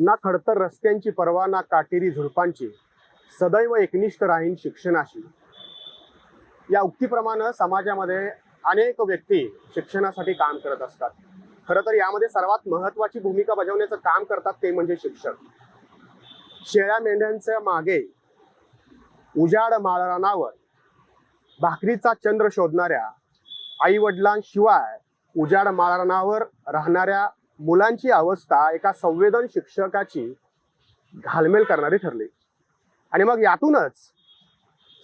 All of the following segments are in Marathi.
ना खडतर रस्त्यांची पर्वा ना काटेरी झुडपांची सदैव एकनिष्ठ राहीन शिक्षणाशी. या उक्तीप्रमाणे समाजामध्ये अनेक व्यक्ती शिक्षणासाठी काम करत असतात. खरं तर यामध्ये सर्वात महत्वाची भूमिका बजावण्याचं काम करतात ते म्हणजे शिक्षक. शेळ्या मेंढ्यांच्या मागे उजाड माळरानावर भाकरीचा चंद्र शोधणाऱ्या आई वडिलांशिवाय उजाड माळरानावर राहणाऱ्या मुलांची अवस्था एका संवेदन शिक्षकाची घालमेल करणारी ठरली. आणि मग यातूनच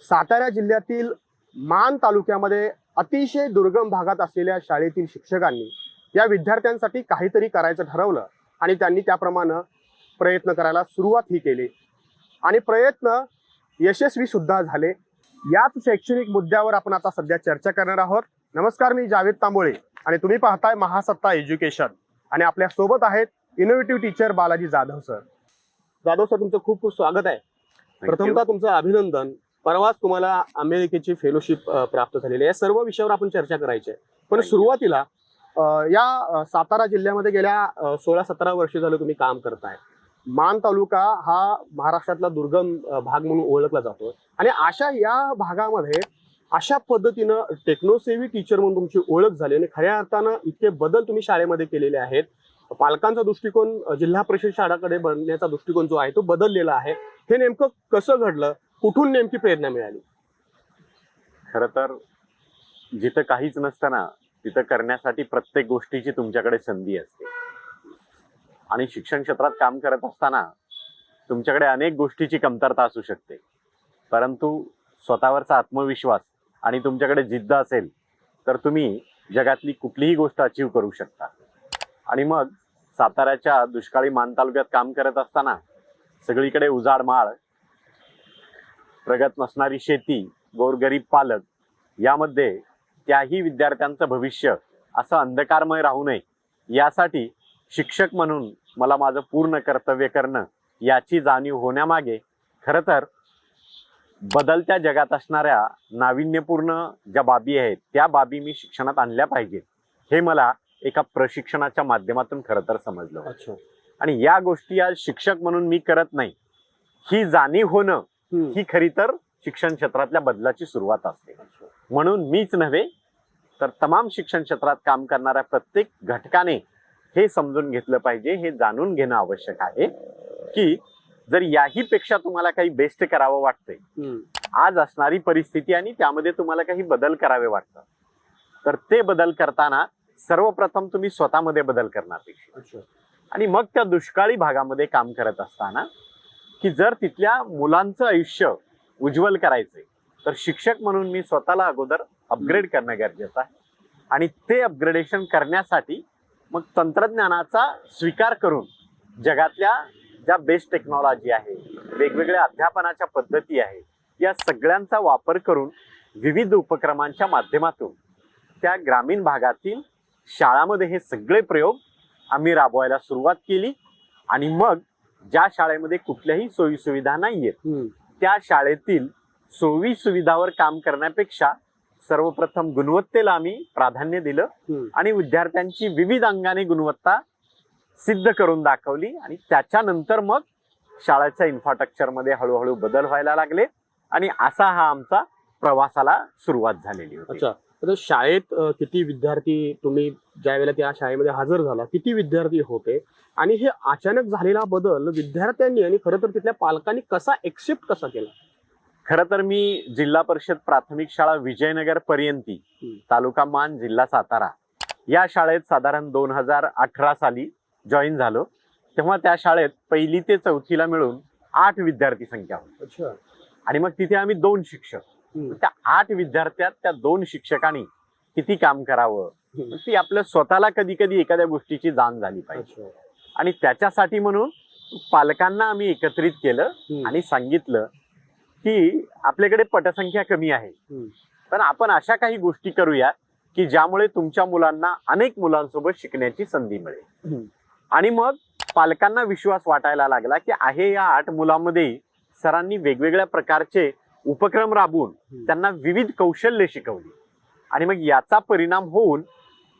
सातारा जिल्ह्यातील मान तालुक्यामध्ये अतिशय दुर्गम भागात असलेल्या शाळेतील शिक्षकांनी या विद्यार्थ्यांसाठी काहीतरी करायचं ठरवलं आणि त्यांनी त्याप्रमाणे प्रयत्न करायला सुरुवात ही केली. आणि प्रयत्न यशस्वी सुद्धा झाले. याच शैक्षणिक मुद्द्यावर आपण आता सध्या चर्चा करणार आहोत. नमस्कार मी जावेद तांबोळे आणि तुम्ही पाहताय महासत्ता एज्युकेशन. आणि आपल्यासोबत आहेत innovative teacher Balaji Jadhav sir Jadhav sir तुमचं खूप खूप स्वागत आहे. प्रथमतः तुमचं अभिनंदन. परवाच तुम्हाला अमेरिकेची फेलोशिप प्राप्त झालेली आहे. या सर्व विषयावर आपण चर्चा करायची आहे. पण. सुरुवातीला या सातारा जिल्ह्यामध्ये गेल्या सोळा सतरा वर्ष झालं तुम्ही काम करताय. मान तालुका हा महाराष्ट्रातला दुर्गम भाग म्हणून ओळखला जातो. आणि अशा या भागामध्ये अशा पद्धतीनं टेक्नोसेवी टीचर म्हणून तुमची ओळख झाली आणि खऱ्या अर्थानं इतके बदल तुम्ही शाळेमध्ये केलेले आहेत. पालकांचा दृष्टिकोन जिल्हा परिषद शाळाकडे बनण्याचा दृष्टिकोन जो आहे तो बदललेला आहे. हे नेमकं कसं घडलं? कुठून नेमकी प्रेरणा मिळाली? खर तर जिथं काहीच नसताना तिथं करण्यासाठी प्रत्येक गोष्टीची तुमच्याकडे संधी असते. आणि शिक्षण क्षेत्रात काम करत असताना तुमच्याकडे अनेक गोष्टीची कमतरता असू शकते. परंतु स्वतःवरचा आत्मविश्वास आणि तुमच्याकडे जिद्द असेल तर तुम्ही जगातली कुठलीही गोष्ट अचीव करू शकता. आणि मग साताऱ्याच्या दुष्काळी मान तालुक्यात काम करत असताना सगळीकडे उजाड माळ प्रगत नसणारी शेती गोरगरीब पालक यामध्ये त्याही विद्यार्थ्यांचं भविष्य असं अंधकारमय राहू नये यासाठी शिक्षक म्हणून मला माझं पूर्ण कर्तव्य करणं याची जाणीव होण्यामागे खरं तर बदलत्या जगात असणाऱ्या नाविन्यपूर्ण ज्या बाबी आहेत त्या बाबी मी शिक्षणात आणल्या पाहिजेत. हे मला एका प्रशिक्षणाच्या माध्यमातून खरं तर समजलं. होतं. आणि या गोष्टी आज शिक्षक म्हणून मी करत नाही. ही जाणीव होणं ही खरी तर शिक्षण क्षेत्रातल्या बदलाची सुरुवात असते. म्हणून मीच नव्हे तर तमाम शिक्षण क्षेत्रात काम करणाऱ्या प्रत्येक घटकाने हे समजून घेतलं पाहिजे हे जाणून घेणं आवश्यक आहे की जर याही पेक्षा तुम्हाला काही बेस्ट करावं वाटतंय आज असणारी परिस्थिती आणि त्यामध्ये तुम्हाला काही बदल करावे वाटतं तर ते बदल करताना सर्वप्रथम तुम्ही स्वतःमध्ये बदल करणार आणि मग त्या दुष्काळी भागामध्ये काम करत असताना की जर तिथल्या मुलांचं आयुष्य उज्ज्वल करायचंय तर शिक्षक म्हणून मी स्वतःला अगोदर अपग्रेड करणं गरजेचं आहे. आणि ते अपग्रेडेशन करण्यासाठी मग तंत्रज्ञानाचा स्वीकार करून जगातल्या ज्या बेस्ट टेक्नॉलॉजी आहे वेगवेगळ्या अध्यापनाच्या पद्धती आहे या सगळ्यांचा वापर करून विविध उपक्रमांच्या माध्यमातून त्या ग्रामीण भागातील शाळामध्ये हे सगळे प्रयोग आम्ही राबवायला सुरुवात केली आणि मग ज्या शाळेमध्ये कुठल्याही सोयी सुविधा नाहीयेत त्या शाळेतील सोयी सुविधावर काम करण्यापेक्षा सर्वप्रथम गुणवत्तेला आम्ही प्राधान्य दिलं आणि विद्यार्थ्यांची विविध अंगाने गुणवत्ता सिद्ध करून दाखवली आणि त्याच्यानंतर मग शाळेच्या इन्फ्रास्ट्रक्चरमध्ये हळूहळू बदल व्हायला लागले. आणि असा हा आमचा प्रवासाला सुरुवात झालेली होती. अच्छा. तर शाळेत किती विद्यार्थी तुम्ही ज्या वेळेला त्या शाळेमध्ये हजर झाला किती विद्यार्थी होते? आणि हे अचानक झालेला बदल विद्यार्थ्यांनी आणि खरं तर तिथल्या पालकांनी कसा एक्सेप्ट कसा केला? खरं तर मी जिल्हा परिषद प्राथमिक शाळा विजयनगर पर्यंती. तालुका मान जिल्हा सातारा या शाळेत साधारण दोन हजार अठरा साली जॉईन झालो तेव्हा त्या शाळेत पहिली ते चौथीला मिळून आठ विद्यार्थी संख्या होती. आणि मग तिथे आम्ही दोन शिक्षक. त्या आठ विद्यार्थ्यात त्या दोन शिक्षकांनी किती काम करावं? ती आपल्या स्वतःला कधी कधी एखाद्या गोष्टीची जाण झाली पाहिजे. आणि त्याच्यासाठी म्हणून पालकांना आम्ही एकत्रित केलं आणि सांगितलं की आपल्याकडे पटसंख्या कमी आहे. पण आपण अशा काही गोष्टी करूया की ज्यामुळे तुमच्या मुलांना अनेक मुलांसोबत शिकण्याची संधी मिळेल. आणि मग पालकांना विश्वास वाटायला लागला की आहे या आठ मुलांमध्ये सरांनी वेगवेगळ्या प्रकारचे उपक्रम राबवून. त्यांना विविध कौशल्य शिकवली आणि मग याचा परिणाम होऊन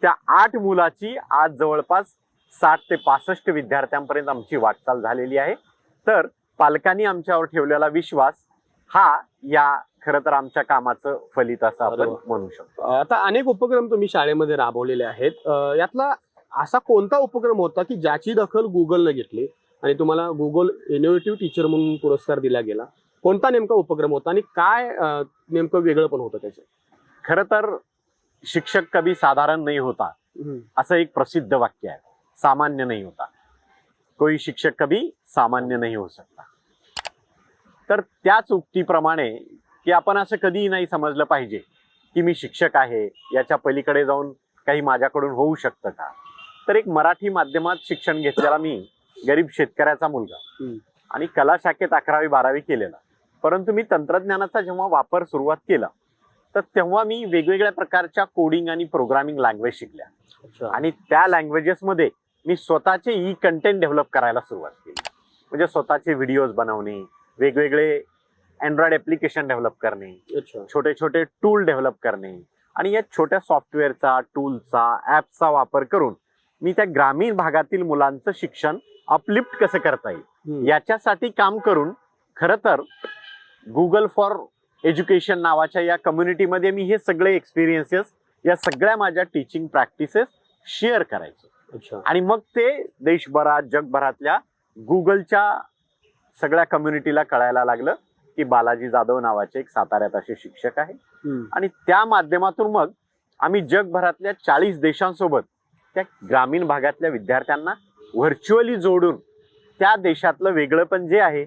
त्या आठ मुलाची आज जवळपास साठ ते पासष्ट विद्यार्थ्यांपर्यंत आमची वाटचाल झालेली आहे तर पालकांनी आमच्यावर ठेवलेला विश्वास हा या खरं तर आमच्या कामाचं फलित असं आपण. म्हणू शकतो आता अनेक उपक्रम तुम्ही शाळेमध्ये राबवलेले आहेत यातला असा कोणता उपक्रम होता की ज्याची दखल गुगलने घेतली आणि तुम्हाला गुगल इनोव्हेटिव्ह टीचर म्हणून पुरस्कार दिला गेला? कोणता नेमका उपक्रम होता आणि काय नेमकं वेगळं पण होतं त्याचं? खरं तर शिक्षक कभी साधारण नाही होता. असं एक प्रसिद्ध वाक्य आहे. सामान्य नाही होता. कोई शिक्षक कभी सामान्य नहीं हो सकता तर त्याच उक्तीप्रमाणे की आपण असं कधीही नाही समजलं पाहिजे की मी शिक्षक आहे याच्या पलीकडे जाऊन काही माझ्याकडून होऊ शकतं का? तर एक मराठी माध्यमात शिक्षण घेतलेला मी गरीब शेतकऱ्याचा मुलगा. आणि कला शाखेत अकरावी बारावी केलेला. परंतु मी तंत्रज्ञानाचा जेव्हा वापर सुरुवात केला तर तेव्हा मी वेगवेगळ्या प्रकारच्या कोडिंग आणि प्रोग्रामिंग लँग्वेज शिकल्या. आणि त्या लँग्वेजेसमध्ये मी स्वतःचे ई कंटेंट डेव्हलप करायला सुरुवात केली. म्हणजे स्वतःचे व्हिडिओज बनवणे वेगवेगळे अँड्रॉइड ॲप्लिकेशन डेव्हलप करणे छोटे छोटे टूल डेव्हलप करणे. आणि या छोट्या सॉफ्टवेअरचा टूलचा ॲपचा वापर करून मी त्या ग्रामीण भागातील मुलांचं शिक्षण अपलिफ्ट कसं करता येईल. याच्यासाठी काम करून खरं तर गुगल फॉर एज्युकेशन नावाच्या या कम्युनिटीमध्ये मी हे सगळे एक्सपिरियन्सेस या सगळ्या माझ्या टीचिंग प्रॅक्टिसेस शेअर करायचो आणि मग ते देशभरात जगभरातल्या गुगलच्या सगळ्या कम्युनिटीला कळायला लागलं की बालाजी जाधव नावाचे एक साताऱ्यात असे शिक्षक आहे. आणि त्या माध्यमातून मग आम्ही जगभरातल्या चाळीस देशांसोबत त्या ग्रामीण भागातल्या विद्यार्थ्यांना व्हर्च्युअली जोडून त्या देशातलं वेगळंपण जे आहे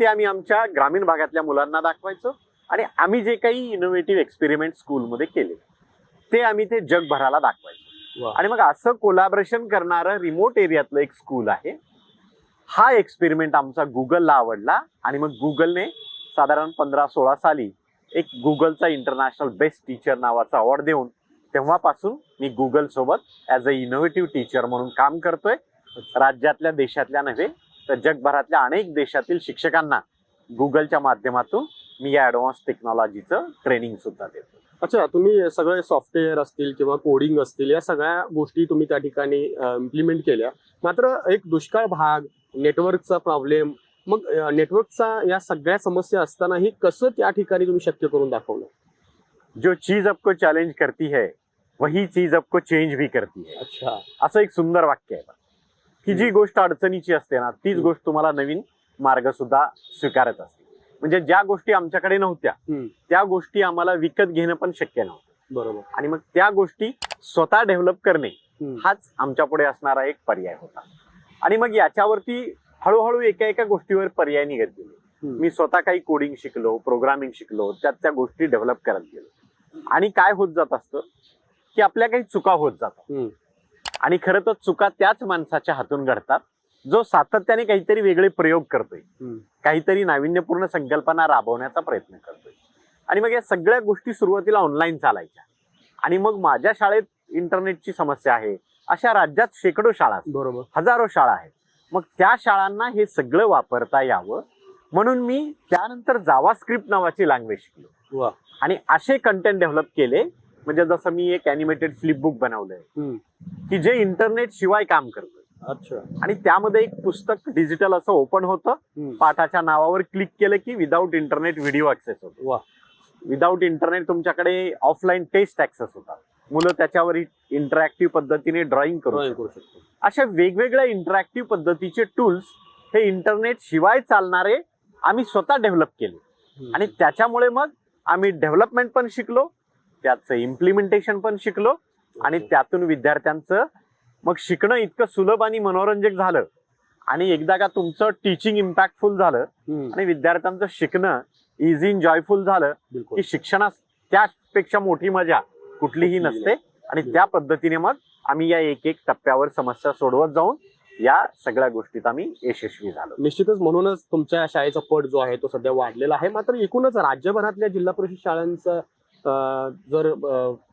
ते आम्ही आमच्या ग्रामीण भागातल्या मुलांना दाखवायचो आणि आम्ही जे काही इनोव्हेटिव्ह एक्सपेरिमेंट स्कूलमध्ये केले ते आम्ही ते जगभराला दाखवायचो. आणि मग असं कोलॅबरेशन करणारं रिमोट एरियातलं एक स्कूल आहे हा एक्सपेरिमेंट आमचा गुगलला आवडला आणि मग गुगलने साधारण पंधरा सोळा साली एक गुगलचा इंटरनॅशनल बेस्ट टीचर नावाचा अवॉर्ड देऊन तेव्हापासून मी गुगल सोबत ॲज अ इनोव्हेटिव्ह टीचर म्हणून काम करतोय. राज्यातल्या देशातल्या नव्हे तर जगभरातल्या अनेक देशातील शिक्षकांना गुगलच्या माध्यमातून मी या ॲडव्हान्स टेक्नॉलॉजीचं ट्रेनिंग सुद्धा देतो अच्छा तुम्ही सगळे सॉफ्टवेअर असतील किंवा कोडिंग असतील या सगळ्या गोष्टी तुम्ही त्या ठिकाणी इम्प्लिमेंट केल्या. मात्र एक दुष्काळ भाग नेटवर्कचा प्रॉब्लेम मग नेटवर्कचा या सगळ्या समस्या असतानाही कसं त्या ठिकाणी तुम्ही शक्य करून दाखवलं? जो चीज आपको चॅलेंज करती है वही चीज आपको चेंज भी करती है. अच्छा. असं एक सुंदर वाक्य आहे की जी गोष्ट अडचणीची असते ना तीच. गोष्ट तुम्हाला नवीन मार्ग सुद्धा स्वीकारत असते. म्हणजे ज्या गोष्टी आमच्याकडे नव्हत्या. त्या गोष्टी आम्हाला विकत घेणं पण शक्य नव्हतं. बरोबर. आणि मग त्या गोष्टी स्वतः डेव्हलप करणे. हाच आमच्या पुढे असणारा एक पर्याय होता. आणि मग याच्यावरती हळूहळू एका एका गोष्टीवर पर्याय निघत गेले. मी स्वतः काही कोडिंग शिकलो प्रोग्रामिंग शिकलो त्यात त्या गोष्टी डेव्हलप करत गेलो. आणि काय होत जात असतं? की आपल्या काही चुका होत जातात. आणि खरं तर चुका त्याच माणसाच्या हातून घडतात जो सातत्याने काहीतरी वेगळे प्रयोग करतोय. काहीतरी नाविन्यपूर्ण संकल्पना राबवण्याचा प्रयत्न करतोय. आणि मग या सगळ्या गोष्टी सुरुवातीला ऑनलाईन चालायच्या. आणि मग माझ्या शाळेत इंटरनेटची समस्या आहे. अशा राज्यात शेकडो शाळा. बरोबर. हजारो शाळा आहेत. मग त्या शाळांना हे सगळं वापरता यावं. म्हणून मी त्यानंतर जावा स्क्रिप्ट नावाची लँग्वेज शिकलो. आणि असे कंटेंट डेव्हलप केले म्हणजे जसं मी एक अॅनिमेटेड फ्लिप बुक बनवलंय. की जे इंटरनेट शिवाय काम करतं अच्छा. आणि त्यामध्ये एक पुस्तक डिजिटल असं ओपन होतं. पाठाच्या नावावर क्लिक केलं की विदाऊट इंटरनेट व्हिडिओ ऍक्सेस होतो. वा विदाऊट इंटरनेट तुमच्याकडे ऑफलाईन टेस्ट ऍक्सेस होतात. मुलं त्याच्यावर इंटरॅक्टिव्ह पद्धतीने ड्रॉइंग करू शकतो अशा वेगवेगळ्या इंटरॅक्टिव्ह पद्धतीचे टूल्स हे इंटरनेट शिवाय चालणारे आम्ही स्वतः डेव्हलप केले. आणि त्याच्यामुळे मग आम्ही डेव्हलपमेंट पण शिकलो त्याचं इम्प्लिमेंटेशन पण शिकलो आणि. त्यातून विद्यार्थ्यांचं मग शिकणं इतकं सुलभ आणि मनोरंजक झालं आणि एकदा का तुमचं टीचिंग इम्पॅक्टफुल झालं. आणि विद्यार्थ्यांचं शिकणं इझी जॉयफुल झालं की शिक्षणात त्यापेक्षा मोठी मजा कुठलीही नसते आणि त्या पद्धतीने मग आम्ही या एक एक टप्प्यावर समस्या सोडवत जाऊन या सगळ्या गोष्टीत आम्ही यशस्वी झालो. निश्चितच म्हणूनच तुमच्या शाळेचा पट जो आहे तो सध्या वाढलेला आहे. मात्र एकूणच राज्यभरातल्या जिल्हा परिषद शाळांचं जर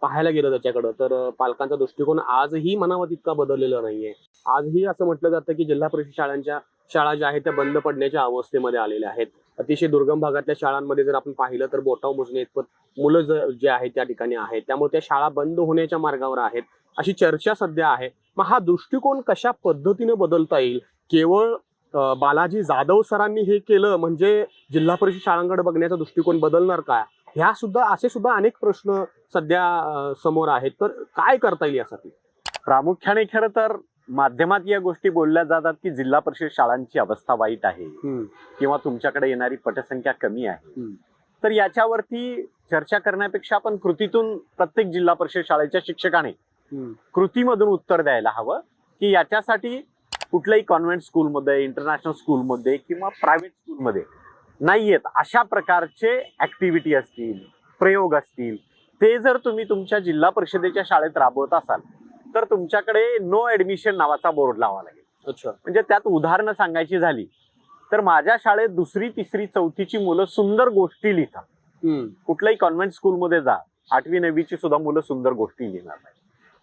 पाहायला गेलं त्याच्याकडं तर पालकांचा दृष्टिकोन आजही मनावर तितका बदललेला नाहीये. आजही असं म्हटलं जातं की जिल्हा परिषद शाळांच्या शाळा ज्या आहेत त्या बंद पडण्याच्या अवस्थेमध्ये आलेल्या आहेत. अतिशय दुर्गम भागातल्या शाळांमध्ये जर आपण पाहिलं तर बोटाव मोजणे इतपत मुलं जे आहेत त्या ठिकाणी आहेत. त्यामुळे त्या शाळा बंद होण्याच्या मार्गावर आहेत. अशी चर्चा सध्या आहे. मग हा दृष्टिकोन कशा पद्धतीने बदलता येईल? केवळ बालाजी जाधव सरांनी हे केलं म्हणजे जिल्हा परिषद शाळांकडे बघण्याचा दृष्टिकोन बदलणार काय ह्या सुद्धा असे सुद्धा अनेक प्रश्न सध्या समोर आहेत. तर काय करता येईल यासाठी? प्रामुख्याने खरं तर माध्यमात या गोष्टी बोलल्या जातात की जिल्हा परिषद शाळांची अवस्था वाईट आहे किंवा तुमच्याकडे येणारी पटसंख्या कमी आहे. तर याच्यावरती चर्चा करण्यापेक्षा आपण कृतीतून प्रत्येक जिल्हा परिषद शाळेच्या शिक्षकाने कृतीमधून उत्तर द्यायला हवं की याच्यासाठी कुठल्याही कॉन्व्हेंट स्कूलमध्ये इंटरनॅशनल स्कूलमध्ये किंवा प्रायव्हेट स्कूलमध्ये नाही आहेत अशा प्रकारचे ऍक्टिव्हिटी असतील प्रयोग असतील ते जर तुम्ही तुमच्या जिल्हा परिषदेच्या शाळेत राबवत असाल तर तुमच्याकडे नो ऍडमिशन नावाचा बोर्ड लावा लागेल. अच्छा. म्हणजे त्यात उदाहरणं सांगायची झाली तर माझ्या शाळेत दुसरी तिसरी चौथीची मुलं सुंदर गोष्टी लिहितात. कुठल्याही कॉन्व्हेंट स्कूलमध्ये जा आठवी नववीची सुद्धा मुलं सुंदर गोष्टी लिहिणार नाही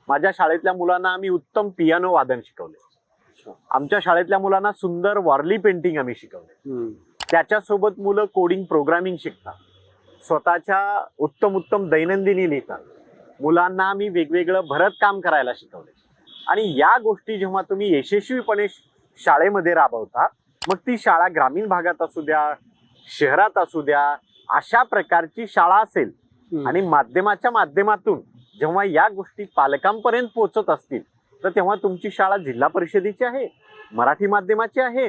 माझ्या शाळेतल्या मुलांना आम्ही उत्तम पियानो वादन शिकवले. आमच्या शाळेतल्या मुलांना सुंदर वॉर्ली पेंटिंग आम्ही शिकवले. त्याच्यासोबत मुलं कोडिंग प्रोग्रामिंग शिकतात. स्वतःच्या उत्तम उत्तम दैनंदिनी लिहितात. मुलांना आम्ही वेगवेगळं भरत काम करायला शिकवले आणि या गोष्टी जेव्हा तुम्ही यशस्वीपणे शाळेमध्ये राबवता मग ती शाळा ग्रामीण भागात असू द्या शहरात असू द्या अशा प्रकारची शाळा असेल. आणि माध्यमाच्या माध्यमातून जेव्हा या गोष्टी पालकांपर्यंत पोहोचत असतील तर तेव्हा तुमची शाळा जिल्हा परिषदेची आहे मराठी माध्यमाची आहे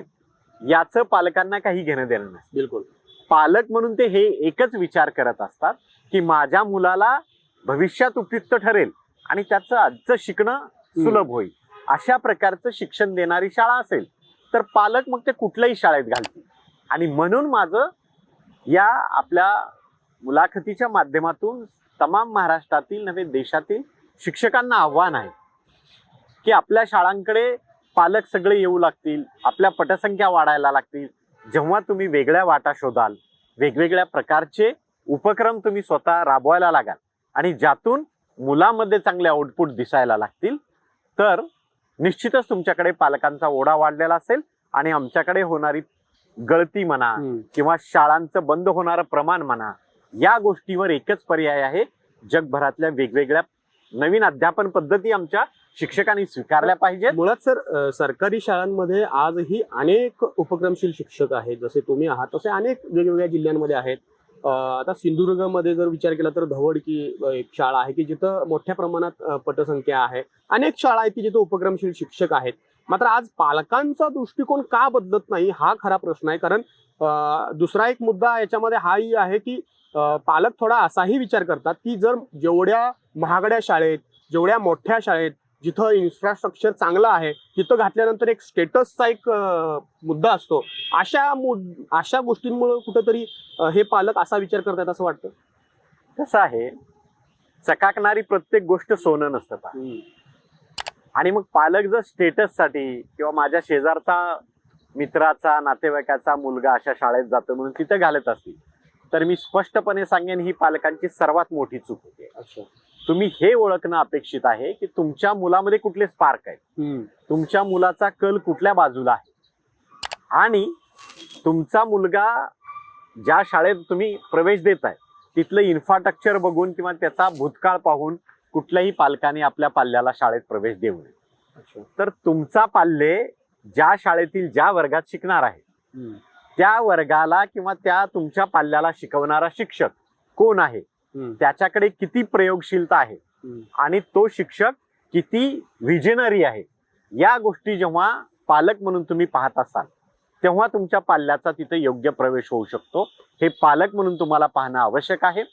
याचं पालकांना काही घेणं देणं नाही. बिलकुल. पालक म्हणून ते हे एकच विचार करत असतात की माझ्या मुलाला भविष्यात उपयुक्त ठरेल आणि त्याचं आजचं शिकणं सुलभ होईल. अशा प्रकारचं शिक्षण देणारी शाळा असेल तर पालक मग ते कुठल्याही शाळेत घालतील. आणि म्हणून माझं या आपल्या मुलाखतीच्या माध्यमातून तमाम महाराष्ट्रातील नव्हे देशातील शिक्षकांना आव्हान आहे की आपल्या शाळांकडे पालक सगळे येऊ लागतील आपल्या पटसंख्या वाढायला लागतील. जेव्हा तुम्ही वेगळ्या वाटा शोधाल वेगवेगळ्या प्रकारचे उपक्रम तुम्ही स्वतः राबवायला लागाल आणि ज्यातून मुलामध्ये चांगले आउटपुट दिसायला लागतील तर निश्चितच तुमच्याकडे पालकांचा ओढा वाढलेला असेल आणि आमच्याकडे होणारी गळती म्हणा. किंवा शाळांचं बंद होणारं प्रमाण म्हणा या गोष्टीवर एकच पर्याय आहे जगभरातल्या वेगवेगळ्या नवीन अध्यापन पद्धती आमच्या शिक्षकांनी स्वीकारल्या पाहिजेत मुळात सर सरकारी शाळांमध्ये आजही अनेक उपक्रमशील शिक्षक आहेत जसे तुम्ही आहात तसे अनेक वेगवेगळ्या जिल्ह्यांमध्ये आहेत आता सिंधुदुर्गमध्ये जर विचार केला तर धवडकी एक शाळा आहे की जिथं मोठ्या प्रमाणात पटसंख्या आहे. अनेक शाळा आहेत की जिथं उपक्रमशील शिक्षक आहेत. मात्र आज पालकांचा दृष्टिकोन का बदलत नाही हा खरा प्रश्न आहे. कारण दुसरा एक मुद्दा याच्यामध्ये हाही आहे की पालक थोडा असाही विचार करतात की जर जेवढ्या महागड्या शाळेत जेवढ्या मोठ्या शाळेत जिथं इन्फ्रास्ट्रक्चर चांगलं आहे तिथं घातल्यानंतर एक स्टेटसचा एक मुद्दा असतो. अशा मुद अशा गोष्टींमुळे कुठंतरी हे पालक असा विचार करतात असं वाटतं? कसं आहे चकाकणारी प्रत्येक गोष्ट सोनं नसतं पहा. आणि मग पालक जर स्टेटससाठी किंवा माझ्या शेजारचा मित्राचा नातेवाईकाचा मुलगा अशा शाळेत जातो म्हणून तिथं घालत असतील तर मी स्पष्टपणे सांगेन ही पालकांची सर्वात मोठी चूक होती. अच्छा. तुम्ही हे ओळखणं अपेक्षित आहे की तुमच्या मुलामध्ये कुठले स्पार्क आहे तुमच्या मुलाचा कल कुठल्या बाजूला आहे? आणि तुमचा मुलगा ज्या शाळेत तुम्ही प्रवेश देत आहे तिथलं इन्फ्रास्ट्रक्चर बघून किंवा त्याचा भूतकाळ पाहून कुठल्याही पालकाने आपल्या पाल्याला शाळेत प्रवेश देऊ नये. तर तुमचा पाल्य ज्या शाळेतील ज्या वर्गात शिकणार आहे त्या वर्गाला किंवा त्या तुमच्या पाल्याला शिकवणारा शिक्षक कोण आहे? त्याच्याकडे किती प्रयोगशीलता आहे? आणि तो शिक्षक किती विजनरी आहे? या गोष्टी जेव्हा पालक म्हणून तुम्ही पाहत असाल तेव्हा तुमच्या पाल्याचा तिथे योग्य प्रवेश होऊ शकतो. हे पालक म्हणून तुम्हाला पाहणं आवश्यक आहे.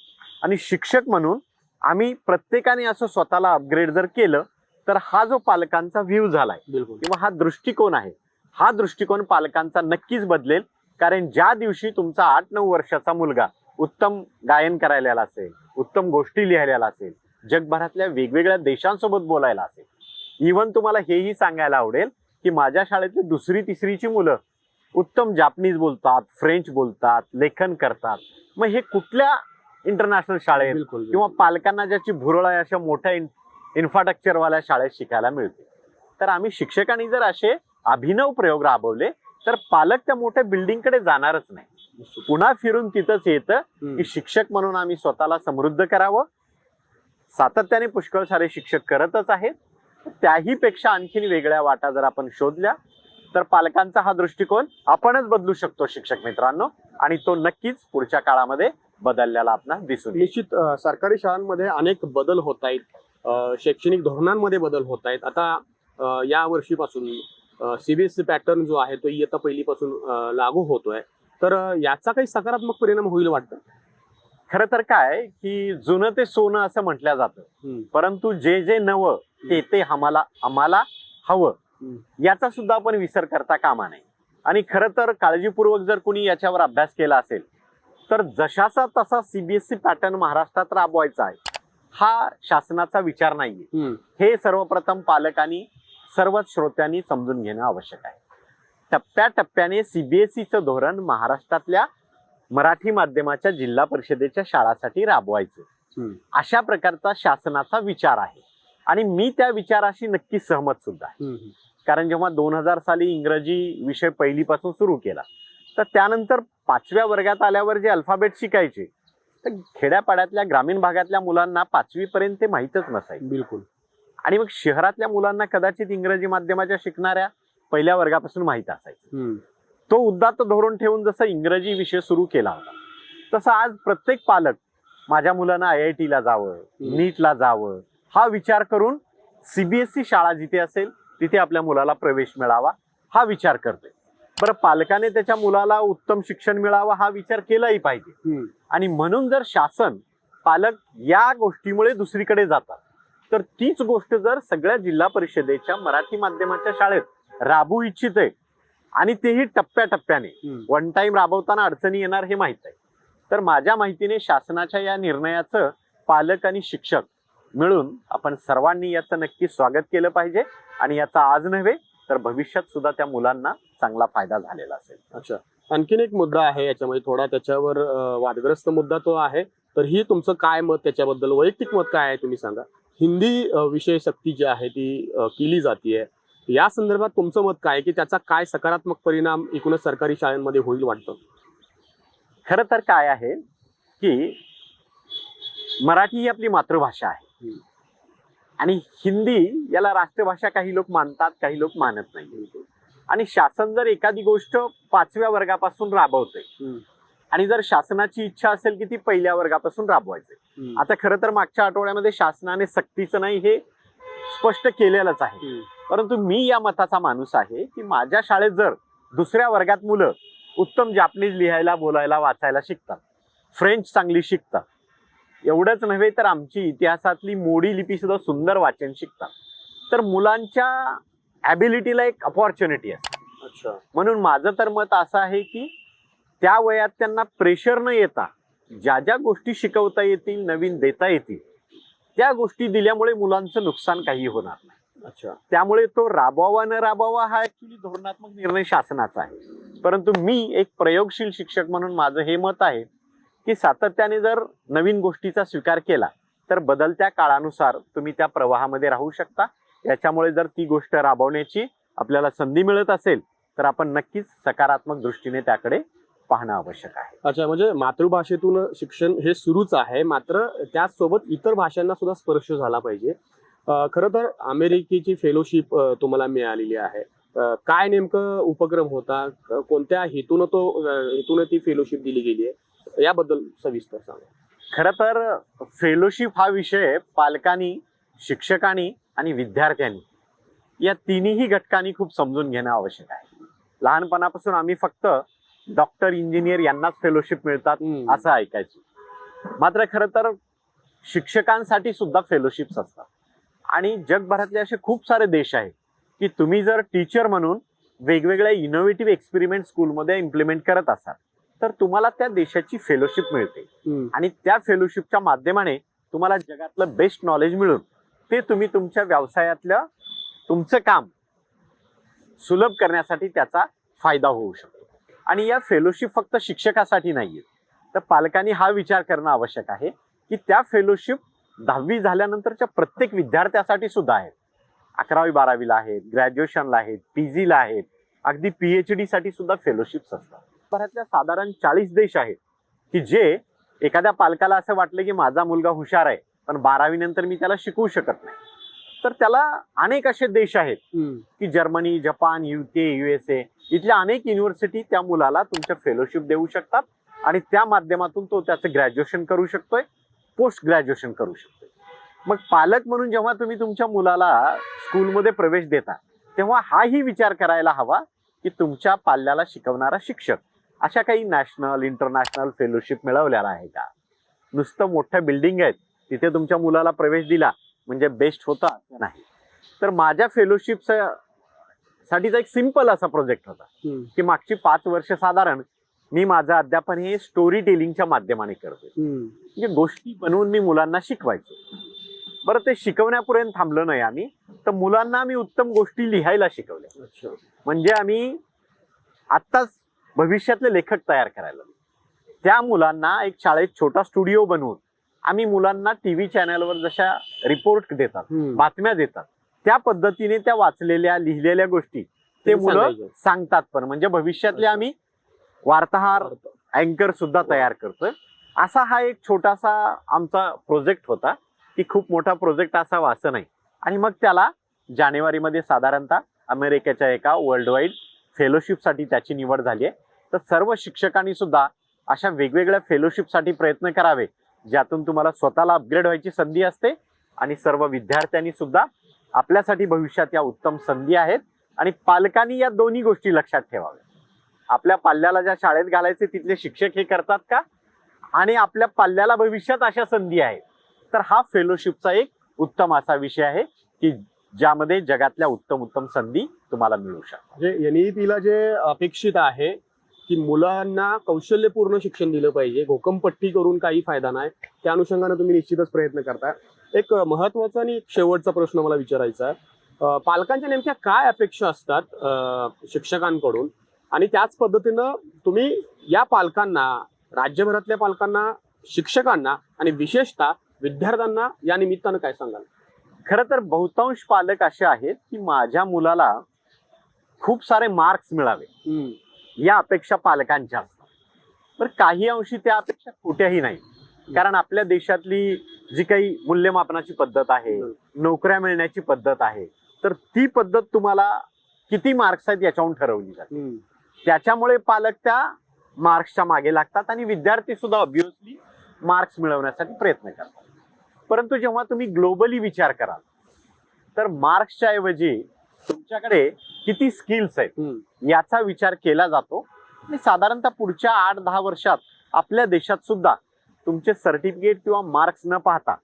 आणि शिक्षक म्हणून आम्ही प्रत्येकाने असं स्वतःला अपग्रेड जर केलं तर हा जो पालकांचा व्ह्यू झालाय बिलकुल. किंवा हा दृष्टिकोन आहे हा दृष्टिकोन पालकांचा नक्कीच बदलेल. कारण ज्या दिवशी तुमचा आठ नऊ वर्षाचा मुलगा उत्तम गायन करायला असेल उत्तम गोष्टी लिहायला असेल जगभरातल्या वेगवेगळ्या देशांसोबत बोलायला असेल. इवन तुम्हाला हेही सांगायला आवडेल की माझ्या शाळेतली दुसरी तिसरीची मुलं उत्तम जापनीज बोलतात फ्रेंच बोलतात लेखन करतात. मग हे कुठल्या इंटरनॅशनल शाळेत किंवा पालकांना ज्याची भुरळ आहे अशा मोठ्या इन्फ्रास्ट्रक्चरवाल्या शाळेत शिकायला मिळते तर आम्ही शिक्षकांनी जर असे अभिनव प्रयोग राबवले तर पालक त्या मोठ्या बिल्डिंगकडे जाणारच नाही. पुन्हा फिरून तिथंच येतं. की शिक्षक म्हणून आम्ही स्वतःला समृद्ध करावं. सातत्याने पुष्कळ सारे शिक्षक करतच आहेत. त्याही पेक्षा आणखीन वेगळ्या वाटा जर आपण शोधल्या तर पालकांचा हा दृष्टिकोन आपणच बदलू शकतो शिक्षक मित्रांनो. आणि तो नक्कीच पुढच्या काळामध्ये बदललेला आपणास दिसून निश्चित सरकारी शाळांमध्ये अनेक बदल होत आहेत. शैक्षणिक धोरणांमध्ये बदल होत आहेत. आता या वर्षीपासून सीबीएसई पॅटर्न जो आहे तो इयत्ता पहिलीपासून लागू होतोय. तर याचा काही सकारात्मक परिणाम होईल वाटतं? खरं तर काय की जुनं ते सोनं असं म्हटलं जातं. परंतु जे जे नवं ते ते आम्हाला आम्हाला हवं. याचा सुद्धा आपण विसर करता कामा नये. आणि खरं तर काळजीपूर्वक जर कुणी याच्यावर अभ्यास केला असेल तर जशाचा तसा सीबीएसई पॅटर्न महाराष्ट्रात राबवायचा आहे. हा शासनाचा विचार नाहीये. हे सर्वप्रथम पालकांनी सर्वच श्रोत्यांनी समजून घेणं आवश्यक आहे. टप्प्याटप्प्याने सीबीएसईचं धोरण महाराष्ट्रातल्या मराठी माध्यमाच्या जिल्हा परिषदेच्या शाळांसाठी राबवायचं. अशा प्रकारचा शासनाचा विचार आहे. आणि मी त्या विचाराशी नक्की सहमत सुद्धा आहे. कारण जेव्हा दोन हजार साली इंग्रजी विषय पहिलीपासून सुरू केला तर त्यानंतर पाचव्या वर्गात आल्यावर जे अल्फाबेट शिकायचे तर खेड्यापाड्यातल्या ग्रामीण भागातल्या मुलांना पाचवी पर्यंत ते माहीतच नसायचे. बिलकुल. आणि मग शहरातल्या मुलांना कदाचित इंग्रजी माध्यमाच्या शिकणाऱ्या पहिल्या वर्गापासून माहीत असायचं. तो उद्दात धोरण ठेवून जसं इंग्रजी विषय सुरू केला होता तसं आज प्रत्येक पालक माझ्या मुलांना आय आय टीला जावं नीटला जावं हा विचार करून सीबीएसई शाळा जिथे असेल तिथे आपल्या मुलाला प्रवेश मिळावा हा विचार करतोय बरं पालकाने त्याच्या मुलाला उत्तम शिक्षण मिळावं हा विचार केलाही पाहिजे. आणि म्हणून जर शासन पालक या गोष्टीमुळे दुसरीकडे जातात तर तीच गोष्ट जर सगळ्या जिल्हा परिषदेच्या मराठी माध्यमाच्या शाळेत राबवू इच्छिते आणि तेही टप्प्याटप्प्याने. वन टाइम राबवताना अडचणी येणार हे माहीत आहे. तर माझ्या माहितीने शासनाच्या या निर्णयाचं पालक आणि शिक्षक मिळून आपण सर्वांनी याचं नक्की स्वागत केलं पाहिजे. आणि याचा आज नव्हे तर भविष्यात सुद्धा त्या मुलांना चांगला फायदा झालेला असेल. अच्छा. आणखीन एक मुद्दा आहे याच्यामध्ये थोडा त्याच्यावर वादग्रस्त मुद्दा तो आहे. तर ही तुमचं काय मत त्याच्याबद्दल? वैयक्तिक मत काय आहे तुम्ही सांगा. हिंदी विषय सक्ती जी आहे ती केली जाते या संदर्भात तुमचं मत काय की त्याचा काय सकारात्मक परिणाम एकूणच सरकारी शाळांमध्ये होईल वाटतं खरं तर काय आहे की मराठी ही आपली मातृभाषा आहे. आणि हिंदी याला राष्ट्रभाषा काही लोक मानतात काही लोक मानत नाही आणि शासन जर एखादी गोष्ट पाचव्या वर्गापासून राबवते. आणि जर शासनाची इच्छा असेल की ती पहिल्या वर्गापासून राबवायचे. आता खरं तर मागच्या आठवड्यामध्ये शासनाने सक्तीचं नाही हे स्पष्ट केलेलंच आहे. परंतु मी या मताचा माणूस आहे की माझ्या शाळेत जर दुसऱ्या वर्गात मुलं उत्तम जापनीज लिहायला बोलायला वाचायला शिकतात फ्रेंच चांगली शिकतात एवढंच नव्हे तर आमची इतिहासातली मोडी लिपी सुद्धा सुंदर वाचन शिकतात तर मुलांच्या ॲबिलिटीला एक अपॉर्च्युनिटी असते. अच्छा. म्हणून माझं तर मत असं आहे की त्या वयात त्यांना प्रेशर न येता ज्या ज्या गोष्टी शिकवता येतील नवीन देता येतील त्या गोष्टी दिल्यामुळे मुलांचं नुकसान काही होणार नाही. त्यामुळे तो राबवावा न राबवावा हा ऍक्च्युली धोरणात्मक निर्णय शासनाचा आहे. परंतु मी एक प्रयोगशील शिक्षक म्हणून माझं हे मत आहे की सातत्याने जर नवीन गोष्टीचा स्वीकार केला तर बदलत्या काळानुसार तुम्ही त्या प्रवाहामध्ये राहू शकता. याच्यामुळे जर ती गोष्ट राबवण्याची आपल्याला संधी मिळत असेल तर आपण नक्कीच सकारात्मक दृष्टीने त्याकडे पाहणं आवश्यक आहे. अच्छा म्हणजे मातृभाषेतून शिक्षण हे सुरूच आहे मात्र त्याचसोबत इतर भाषांना सुद्धा स्पर्श झाला पाहिजे. खरं तर अमेरिकेची फेलोशिप तुम्हाला मिळालेली आहे. काय नेमकं उपक्रम होता? कोणत्या हेतून तो हेतून ती फेलोशिप दिली गेली आहे? याबद्दल सविस्तर सांगा. खरं तर फेलोशिप हा विषय पालकांनी शिक्षकांनी आणि विद्यार्थ्यांनी या तिन्ही घटकांनी खूप समजून घेणं आवश्यक आहे. लहानपणापासून आम्ही फक्त डॉक्टर इंजिनियर यांनाच फेलोशिप मिळतात. असं ऐकायचं. मात्र खरं तर शिक्षकांसाठी सुद्धा फेलोशिप्स असतात. आणि जगभरातले असे खूप सारे देश आहेत की तुम्ही जर टीचर म्हणून वेगवेगळ्या इनोव्हेटिव्ह एक्सपेरिमेंट स्कूलमध्ये इम्प्लिमेंट करत असाल तर तुम्हाला त्या देशाची फेलोशिप मिळते. आणि त्या फेलोशिपच्या माध्यमाने तुम्हाला जगातलं बेस्ट नॉलेज मिळून ते तुम्ही तुमच्या व्यवसायातलं तुमचं काम सुलभ करण्यासाठी त्याचा फायदा होऊ शकतो. आणि या फेलोशिप फक्त शिक्षकासाठी नाहीये. तर पालकांनी हा विचार करणं आवश्यक आहे की त्या फेलोशिप दहावी झाल्यानंतरच्या प्रत्येक विद्यार्थ्यासाठी सुद्धा आहेत. अकरावी बारावीला आहेत ग्रॅज्युएशनला आहेत पी जीला आहेत. अगदी पीएच डी साठी सुद्धा फेलोशिप्स असतात. भारतातल्या साधारण चाळीस देश आहेत की जे एखाद्या पालकाला असं वाटलं की माझा मुलगा हुशार आहे पण बारावी नंतर मी त्याला शिकवू शकत नाही. तर त्याला अनेक असे देश आहेत. की जर्मनी जपान युके युएसए इथल्या अनेक युनिव्हर्सिटी त्या मुलाला तुमच्या फेलोशिप देऊ शकतात आणि त्या माध्यमातून तो त्याचं ग्रॅज्युएशन करू शकतोय. पोस्ट ग्रॅज्युएशन करू शकतोय. मग पालक म्हणून जेव्हा तुम्ही तुमच्या मुलाला स्कूलमध्ये प्रवेश देता तेव्हा हाही विचार करायला हवा की तुमच्या पाल्याला शिकवणारा शिक्षक अशा काही नॅशनल इंटरनॅशनल फेलोशिप मिळवलेला आहे का? नुसतं मोठ्या बिल्डिंग आहेत तिथे तुमच्या मुलाला प्रवेश दिला म्हणजे बेस्ट होता असं नाही? तर माझ्या फेलोशिपचा साठीचा एक सिंपल असा प्रोजेक्ट होता. की मागची पाच वर्ष साधारण मी माझं अध्यापन हे स्टोरी टेलिंगच्या माध्यमाने करतोय. म्हणजे गोष्टी बनवून मी मुलांना शिकवायचो बरं ते शिकवण्यापर्यंत थांबलो नाही आम्ही तर मुलांना आम्ही उत्तम गोष्टी लिहायला शिकवल्या म्हणजे आम्ही आत्ताच भविष्यातले लेखक तयार करायला. त्या मुलांना एक शाळेत छोटा स्टुडिओ बनवून आम्ही मुलांना टीव्ही चॅनलवर जशा रिपोर्ट देतात. बातम्या देतात त्या पद्धतीने त्या वाचलेल्या लिहिलेल्या गोष्टी ते मुलं. सांगतात पण म्हणजे भविष्यातले आम्ही वार्ताहर अँकर सुद्धा तयार करतोय. असा हा एक छोटासा आमचा प्रोजेक्ट होता की खूप मोठा प्रोजेक्ट असावा असं नाही. आणि मग त्याला जानेवारीमध्ये साधारणतः अमेरिकेच्या एका वर्ल्ड वाईड फेलोशिपसाठी त्याची निवड झाली आहे. तर सर्व शिक्षकांनी सुद्धा अशा वेगवेगळ्या फेलोशिपसाठी प्रयत्न करावे ज्यातून तुम्हाला स्वतःला अपग्रेड व्हायची संधी असते आणि सर्व विद्यार्थ्यांनी सुद्धा आपल्यासाठी भविष्यात या उत्तम संधी आहेत. आणि पालकांनी या दोन्ही गोष्टी लक्षात ठेवाव्या आपल्या पाल्याला ज्या शाळेत घालायचे तिथले शिक्षक हे करतात का? आणि आपल्या पाल्याला भविष्यात अशा संधी आहेत. तर हा फेलोशिपचा एक उत्तम असा विषय आहे की ज्यामध्ये जगातल्या उत्तम उत्तम संधी तुम्हाला मिळू शकतात. एनईपीला जे अपेक्षित आहे की मुलांना कौशल्यपूर्ण शिक्षण दिलं पाहिजे घोकमपट्टी करून काही फायदा नाही त्या अनुषंगाने तुम्ही निश्चितच प्रयत्न करताय एक महत्त्वाचा आणि एक शेवटचा प्रश्न मला विचारायचा आहे. पालकांच्या नेमक्या काय अपेक्षा असतात शिक्षकांकडून? आणि त्याच पद्धतीनं तुम्ही या पालकांना राज्यभरातल्या पालकांना शिक्षकांना आणि विशेषतः विद्यार्थ्यांना या निमित्तानं काय सांगाल? खरं तर बहुतांश पालक असे आहेत की माझ्या मुलाला खूप सारे मार्क्स मिळावे. या अपेक्षा पालकांच्या असतात. तर काही अंशी त्या अपेक्षा खोट्याही नाही. कारण आपल्या देशातली जी काही मूल्यमापनाची पद्धत आहे नोकऱ्या मिळण्याची पद्धत आहे तर ती पद्धत तुम्हाला किती मार्क्स आहेत याच्यावरून ठरवली जाते. त्याच्यामुळे पालक त्या मार्क्सच्या मागे लागतात आणि विद्यार्थी सुद्धा ऑब्विसली मार्क्स मिळवण्यासाठी प्रयत्न करतात परंतु जेव्हा तुम्ही ग्लोबली विचार कराल तर मार्क्सच्या ऐवजी तुमच्याकडे किती स्किल्स आहेत. याचा विचार केला जातो आणि साधारणतः पुढच्या आठ दहा वर्षात आपल्या देशात सुद्धा तुमचे सर्टिफिकेट किंवा मार्क्स न पाहता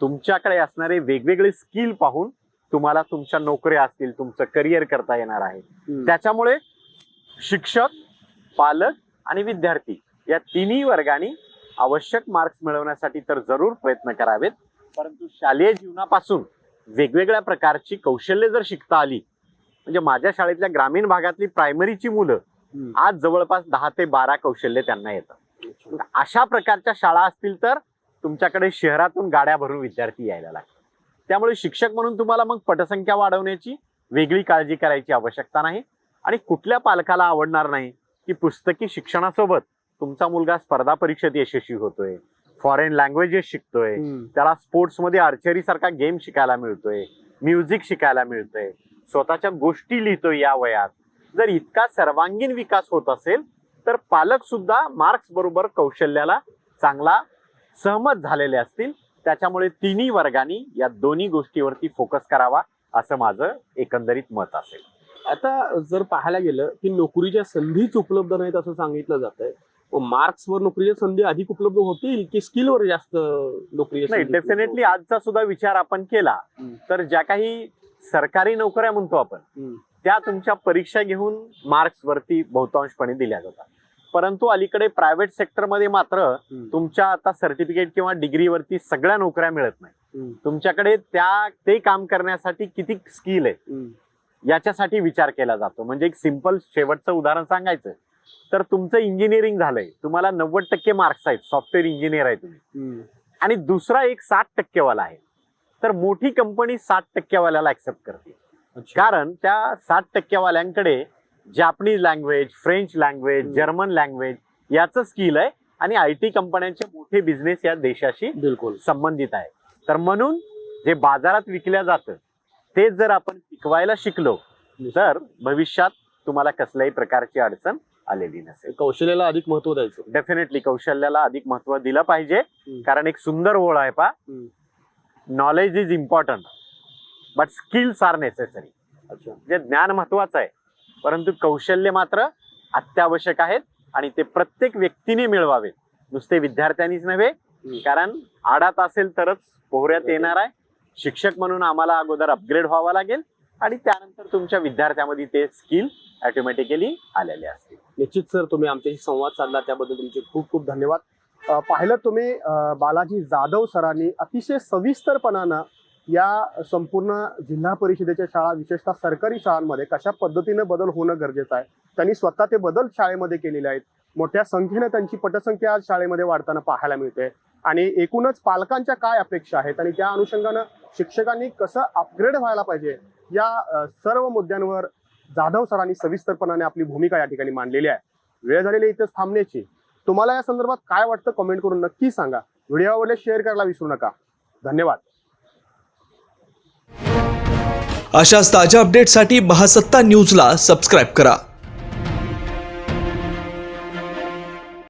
तुमच्याकडे असणारे वेगवेगळे स्किल पाहून तुम्हाला तुमच्या नोकऱ्या असतील तुमचं करिअर करता येणार आहे. त्याच्यामुळे शिक्षक पालक आणि विद्यार्थी या तिन्ही वर्गांनी आवश्यक मार्क्स मिळवण्यासाठी तर जरूर प्रयत्न करावेत. परंतु शालेय जीवनापासून वेगवेगळ्या प्रकारची कौशल्य जर शिकता आली म्हणजे माझ्या शाळेतल्या ग्रामीण भागातली प्रायमरीची मुलं. आज जवळपास दहा ते बारा कौशल्य त्यांना येतात अशा प्रकारच्या शाळा असतील तर तुमच्याकडे शहरातून गाड्या भरून विद्यार्थी यायला लागतात. त्यामुळे शिक्षक म्हणून तुम्हाला मग पटसंख्या वाढवण्याची वेगळी काळजी करायची आवश्यकता नाही. आणि कुठल्या पालकाला आवडणार नाही की पुस्तकी शिक्षणासोबत तुमचा मुलगा स्पर्धा परीक्षेत यशस्वी होतोय फॉरेन लँग्वेजेस शिकतोय. त्याला स्पोर्ट्समध्ये आर्चरी सारखा गेम शिकायला मिळतोय म्युझिक शिकायला मिळतोय स्वतःच्या गोष्टी लिहितोय या वयात. जर इतका सर्वांगीण विकास होत असेल तर पालक सुद्धा मार्क्स बरोबर कौशल्याला चांगला सहमत झालेले असतील. त्याच्यामुळे तिन्ही वर्गांनी या दोन्ही गोष्टीवरती फोकस करावा असं माझं एकंदरीत मत असेल. आता जर पाहायला गेलं की नोकरीच्या संधीच उपलब्ध नाहीत असं सांगितलं जात आहे मार्क्सवर नोकरीच्या संधी अधिक उपलब्ध होतील की स्किलवर जास्त नोकरीच्या नाही डेफिनेटली आजचा सुद्धा विचार आपण केला. तर ज्या काही सरकारी नोकऱ्या म्हणतो आपण. त्या तुमच्या परीक्षा घेऊन मार्क्स वरती बहुतांशपणे दिल्या जातात परंतु अलीकडे प्रायव्हेट सेक्टरमध्ये मात्र. तुमच्या आता सर्टिफिकेट किंवा डिग्रीवरती सगळ्या नोकऱ्या मिळत नाही. तुमच्याकडे त्या ते काम करण्यासाठी किती स्किल आहे. याच्यासाठी विचार केला जातो. म्हणजे एक सिंपल शेवटचं उदाहरण सांगायचं. तर तुमचं इंजिनिअरिंग झालंय. तुम्हाला नव्वद टक्के मार्क्स आहेत. सॉफ्टवेअर इंजिनियर आहे तुम्ही. आणि दुसरा एक साठ टक्केवाला आहे. तर मोठी कंपनी साठ टक्केवाल्याला ऍक्सेप्ट करते. कारण त्या साठ टक्केवाल्यांकडे Japanese language French language. German language याचं स्किल आहे आणि आय टी कंपन्यांचे मोठे बिझनेस या देशाशी बिलकुल. संबंधित आहे. तर म्हणून जे बाजारात विकल्या जातं ते जर आपण पिकवायला शिकलो तर भविष्यात तुम्हाला कसल्याही प्रकारची अडचण आलेली नसेल. कौशल्याला अधिक महत्त्व द्यायचं. डेफिनेटली कौशल्याला अधिक महत्त्व दिलं पाहिजे. कारण एक सुंदर ओळ आहे पा. Knowledge is important but skills are necessary अच्छा. म्हणजे ज्ञान महत्वाचं आहे परंतु कौशल्य मात्र अत्यावश्यक आहेत आणि ते प्रत्येक व्यक्तीने मिळवावेत नुसते विद्यार्थ्यांनीच नव्हे कारण आडात असेल तरच पोहऱ्यात येणार आहे. शिक्षक म्हणून आम्हाला अगोदर अपग्रेड व्हावा लागेल आणि त्यानंतर तुमच्या विद्यार्थ्यामध्ये ते स्किल ऑटोमॅटिकली आलेले असतील. निश्चित सर तुम्ही आमच्याशी संवाद साधला त्याबद्दल तुमचे खूप खूप धन्यवाद. पाहिलं तुम्ही बालाजी जाधव सरांनी अतिशय सविस्तरपणानं या संपूर्ण जिल्हा परिषदेच्या शाळा विशेषतः सरकारी शाळांमध्ये कशा पद्धतीनं बदल होणं गरजेचं आहे त्यांनी स्वतः ते बदल शाळेमध्ये केलेले आहेत. मोठ्या संख्येनं त्यांची पटसंख्या आज शाळेमध्ये वाढताना पाहायला मिळते. आणि एकूणच पालकांच्या काय अपेक्षा आहेत आणि त्या अनुषंगानं शिक्षकांनी कसं अपग्रेड व्हायला पाहिजे या सर्व मुद्द्यांवर जाधव सरांनी सविस्तरपणाने आपली भूमिका या ठिकाणी मांडलेली आहे. वेळ झालेली इथेच थांबण्याची. तुम्हाला या संदर्भात काय वाटतं कमेंट करून नक्की सांगा. व्हिडिओवर शेअर करायला विसरू नका. धन्यवाद. अशाच ताज्या अपडेटसाठी महासत्ता न्यूजला सबस्क्राईब करा.